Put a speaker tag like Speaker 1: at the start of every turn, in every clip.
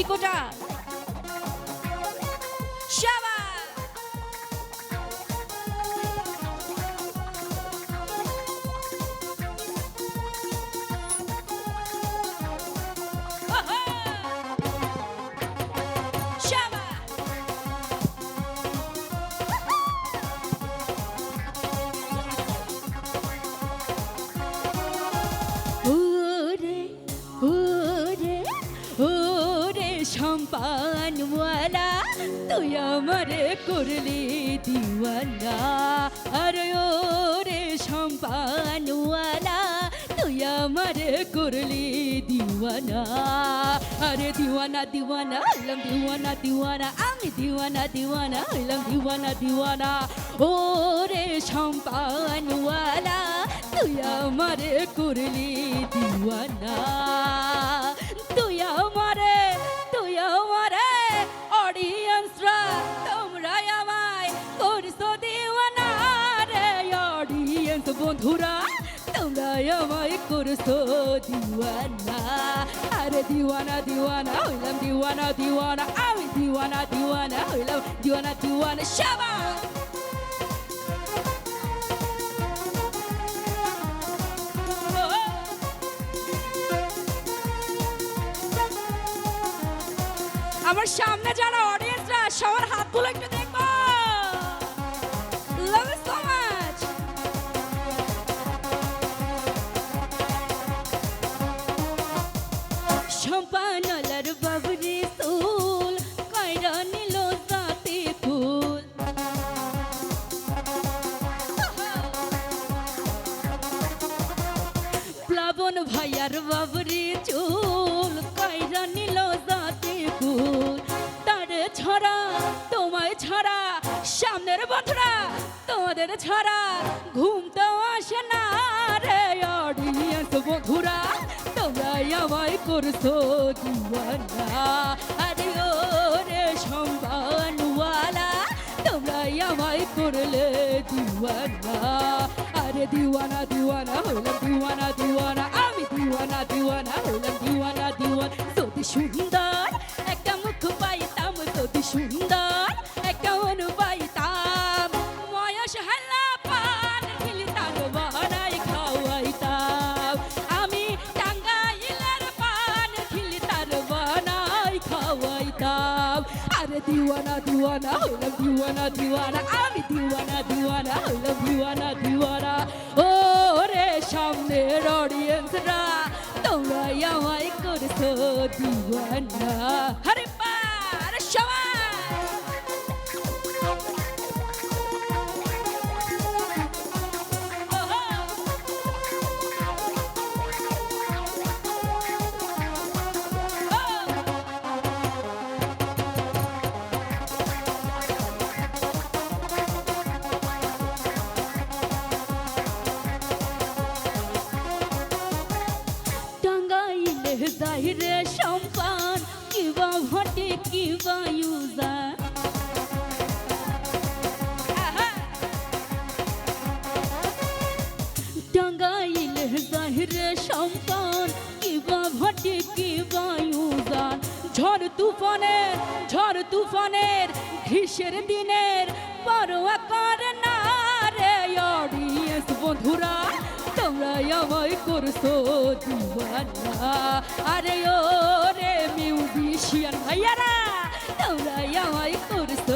Speaker 1: ইকোটা। শাবা করলি দিওয়ানা আরে ওরে সম্পানওয়ালা, তুই আমার করলি দিওয়ানা আরে দিওয়ানা দিওয়ানা হইলাম দিওয়ানা দিওয়ানা, আমি দিওয়ানা দিওয়ানা হইলাম দিওয়ানা দিওয়ানা। ওরে সম্পানওয়ালা, তুই আমারে করলি দিওয়ানা। করছ দিওয়ানা আরে দিওয়ানা দিওয়ানা হইলাম দিওয়ানা দিওয়ানা আমি দিওয়ানা দিওয়ানা হইলাম দিওয়ানা দিওয়ানা আমার সামনে যারা অডিয়েন্সরা সবার হাতগুলো একটু ভাইয়ার বাবরি চুল কয়রা নিল জাতে ফুল। তারে ছড়া তোমায় ছড়া, সামনের বন্ধুরা তোমাদের ছড়া। ঘুম তো আসে না রে অডিয়েন্স বন্ধুরা তোমরা আমায় করছ দিওয়ানা। আরে ও রে সম্মানওয়ালা তোমরা আমায় করলে দিওয়ানা। আরে দিওয়ানা দিওয়ানা হইলাম দিওয়ানা দিওয়ানা আমি দিওয়ানা দিওয়ানা হইলাম দিওয়ানা দিওয়ানা যদি সুন্দর দিওয়ানা দিওয়ানা হইলাম দিওয়ানা দিওয়ানা আমি দিওয়ানা দিওয়ানা হইলাম দিওয়ানা দিওয়ানা ও রে সামনের অডিয়েন্সরা তোমরা আমায় করছ দিওয়ানা ঝড় তুফানের ঝড় তুফানের ঘিসের দিনের পরোয়া করে না রে অডিয়েন্স বন্ধুরা তোমরা আমায় করছ আরে ও রে মিউজিশিয়ান ভাইয়ারা তোমরা আমায় করছ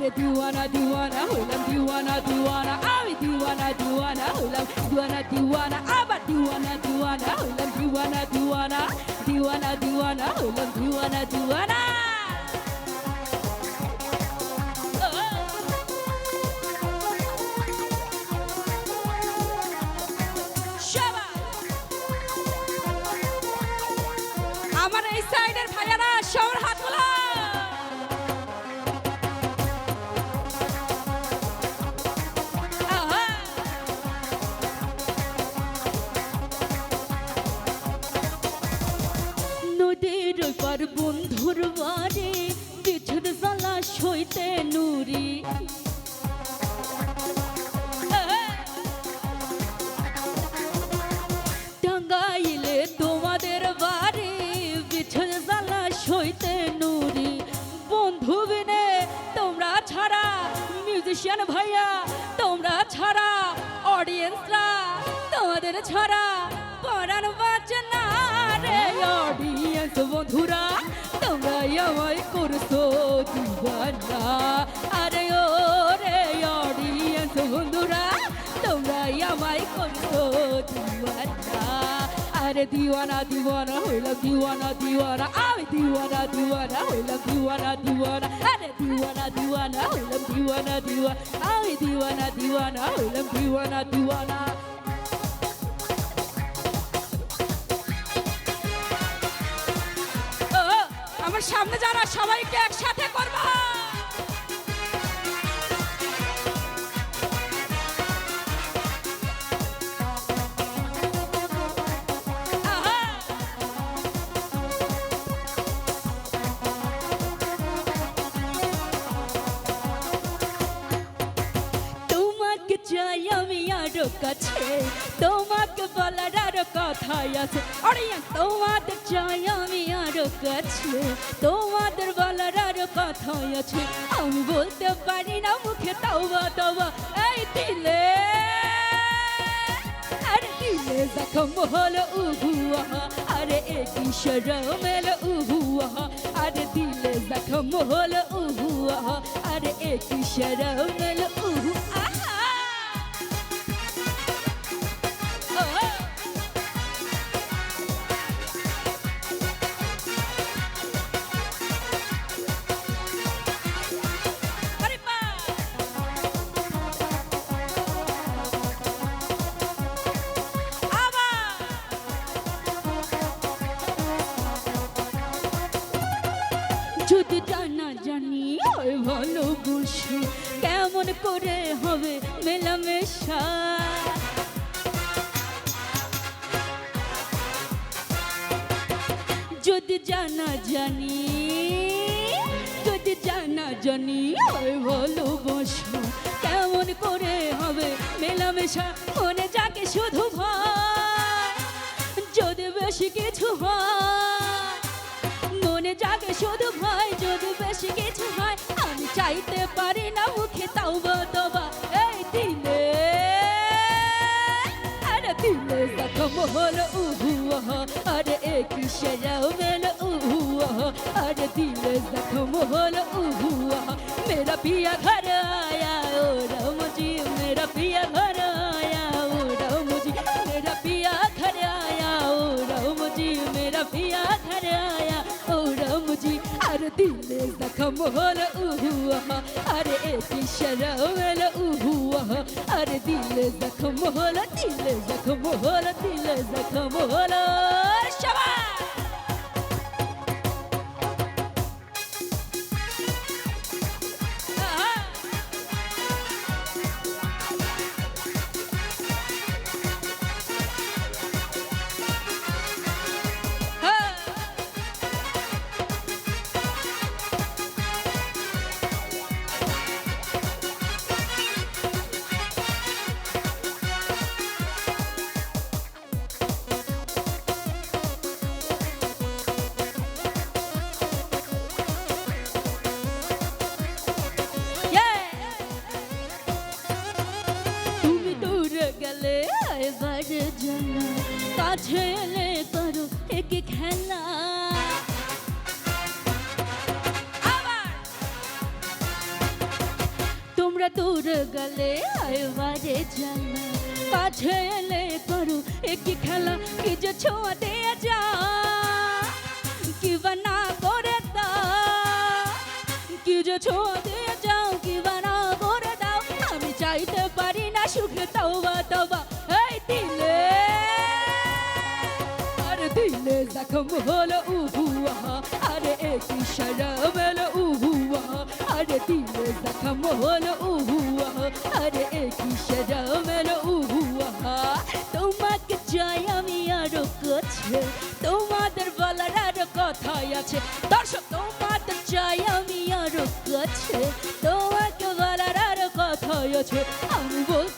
Speaker 1: Yere divana divana hılam oh, divana divana oh, oh, Abi divana divana hılam divana divana Aba divana divana hılam divana divana Divana divana hılam divana divana বন্ধুর বাড়ি বিছুর জ্বালা সইতে নুরি। টাঙ্গাইলে তোমাদের বাড়ি বিছুর জ্বালা সইতে নুরি। বন্ধু বিনে তোমরা ছাড়া মিউজিশিয়ান ভাইয়া, তোমরা ছাড়া অডিয়েন্সরা তোমাদের ছাড়া পড়ান বন্ধুরা তোমরা আমায় করছ দিবানা। আরে ও রে অডিয়েন্স বন্ধুরা তোমরা আমায় করছ দিবানা। আরে দিওয়ানা দিওয়ানা হইলাম দিওয়ানা দিওয়ানা। আমি দিওয়ানা দিওয়ানা হইলাম দিওয়ানা দিওয়ানা। আরে দিওয়ানা দিওয়ানা হইলাম দিওয়ানা দিওয়ানা। আমি দিওয়ানা দিওয়ানা হইলাম দিওয়ানা দিওয়ানা। সামনে যারা সবাইকে একসাথে করবা। তোমাকে বলার কথাই আছে। আরে চাই আমি আরও কাছে, তোমাদের বলার আরও কথাই আছে। আমি বলতে পারি না, মুখে তাওবা তাওবা। এই দিলে আরে দিলে জখম হলো উহুয়া, আরে একই শরম এলো উহুয়া। আরে দিলে জখম হলো উহুয়া, আরে একই শরম এলো উহু ভালোবাসো কেমন করে হবে মেলামেশা? যদি জানা জানি, যদি জানা জানি হয় ভালোবাসো কেমন করে হবে মেলামেশা? মনে যাকে শুধু ভয়, যদি বেশি কিছু হয় পারি না মুখে তাওবা তবা এই দিলে, আরে দিলে জখম হলো উহু আরে এক শরাব মেলো উহু আরে দিলে জখম হলো উহু মেরা পিয়া ঘর দিলে জখম হল উহুয়া আরে এটি শরম হল উহুয়া আরে দিলে জখম হল দিলে জখম হল দিলে জখম হল সবাই কাছে এলে করো এক খেলা তোমরা দূরে গেলে এবারে জানা কাছে এলে করো এক খেলা কি যে ছোঁয়া দিয়ে যা কি বানা করে তা কি যে ছোঁয়া দিয়ে যাও কি বানা করে দাও আমি চাইতে পারি না সুখে তওবা তওবা জখম হলো উহুয়া, আরে এক শরম এলো উহুয়া, আরে দিলে জখম হলো উহুয়া, আরে এক শরম এলো উহুয়া। তোমাকে চাই আমি আরও কাছে, তোমাদের বলার আরও কথাই আছে। দর্শক তোমাদের চাই আমি আরও কাছে, তোমাকে বলার আরও কথাই আছে। আমি বলতে